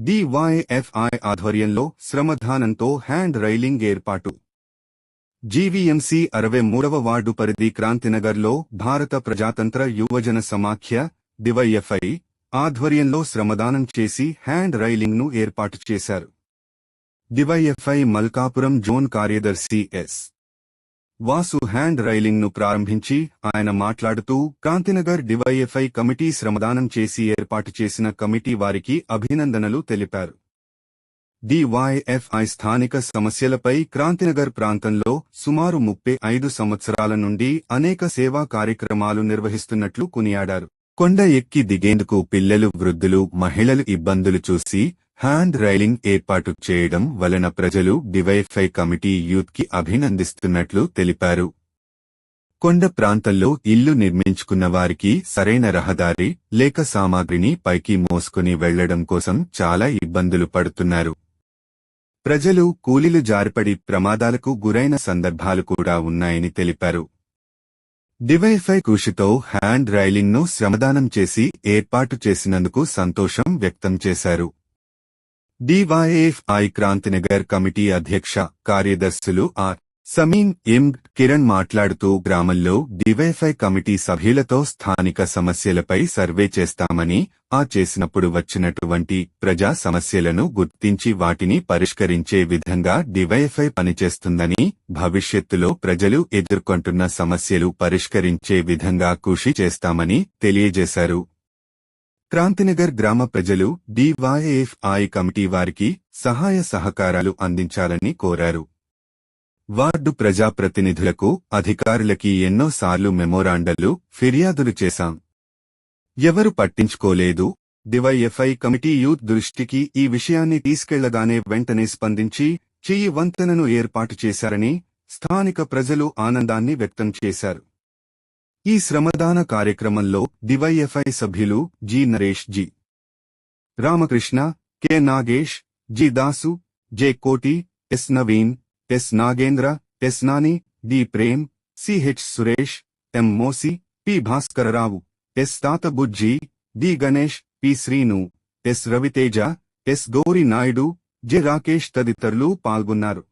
DYFI ఆధ్వర్యంలో శ్రమధానంతో hand railing ఏర్పాటు. జీవీఎంసీ అరవై మూడవ వార్డు పరిధి క్రాంతినగర్లో భారత ప్రజాతంత్ర యువజన సమాఖ్య డివైఎఫ్ఐ ఆధ్వర్యంలో శ్రమదానం చేసి హ్యాండ్ రైలింగ్ను ఏర్పాటు చేశారు. డివైఎఫ్ఐ మల్కాపురం జోన్ కార్యదర్శి ఎస్. వాసు హ్యాండ్ రైలింగ్ను ప్రారంభించి ఆయన మాట్లాడుతూ కాంతినగర్ డివైఎఫ్ఐ కమిటీ శ్రమదానం చేసి ఏర్పాటు చేసిన కమిటీ వారికి అభినందనలు తెలిపారు. డివైఎఫ్ఐ స్థానిక సమస్యలపై క్రాంతినగర్ ప్రాంతంలో సుమారు ముప్పై ఐదు సంవత్సరాల నుండి అనేక సేవా కార్యక్రమాలు నిర్వహిస్తున్నట్లు కొనియాడారు. కొండ ఎక్కి దిగేందుకు పిల్లలు వృద్ధులు మహిళలు ఇబ్బందులు చూసి హ్యాండ్ రైలింగ్ ఏర్పాటు చేయడం వలన ప్రజలు డివైఫై కమిటీ యూత్కి అభినందిస్తున్నట్లు తెలిపారు. కొండ ప్రాంతంలో ఇల్లు నిర్మించుకున్న వారికి సరైన రహదారి లేక సామాగ్రిని పైకి మోసుకుని వెళ్ళడం కోసం చాలా ఇబ్బందులు పడుతున్నారు. ప్రజలు కూలీలు జారిపడి ప్రమాదాలకు గురైన సందర్భాలు కూడా ఉన్నాయని తెలిపారు. డివైఫై కృషితో హ్యాండ్ రైలింగ్ను శ్రమదానం చేసి ఏర్పాటు చేసినందుకు సంతోషం వ్యక్తం చేశారు. డివైఎఫ్ఐ క్రాంతినగర్ కమిటీ అధ్యక్ష కార్యదర్శులు ఆర్. సమీన్ ఎం. కిరణ్ మాట్లాడుతూ గ్రామంలో డివైఫై కమిటీ సభ్యులతో స్థానిక సమస్యలపై సర్వే చేస్తామని ఆ చేసినప్పుడు వచ్చినటువంటి ప్రజా సమస్యలను గుర్తించి వాటిని పరిష్కరించే విధంగా డివైఫై పనిచేస్తుందని భవిష్యత్తులో ప్రజలు ఎదుర్కొంటున్న సమస్యలు పరిష్కరించే విధంగా కృషి చేస్తామని తెలియజేశారు. క్రాంతినగర్ గ్రామ ప్రజలు డివైఎఫ్ఐ కమిటీ వారికి సహాయ సహకారాలు అందించాలని కోరారు. వార్డు ప్రజాప్రతినిధులకు అధికారులకి ఎన్నోసార్లు మెమోరాండలు ఫిర్యాదులు చేశాం. ఎవరు పట్టించుకోలేదు? డివైఎఫ్ఐ కమిటీ యూత్ దృష్టికి ఈ విషయాన్ని తీసుకెళ్ళగానే వెంటనే స్పందించి చెయ్యి వంతెనను ఏర్పాటు చేశారని స్థానిక ప్రజలు ఆనందాన్ని వ్యక్తం చేశారు. ఈ శ్రమదాన కార్యక్రమంలో డివైఎఫ్ఐ సభ్యులు G Naresh G. Ramakrishna K Nagesh G Dasu J Koti S Naveen S Nagendra S Nani D Prem CH Suresh M Mosi P Bhaskararao S Thatabujji D Ganesh P Srinu S Raviteja S Gouri Naidu J Rakesh తదితరులు పాల్గొన్నారు.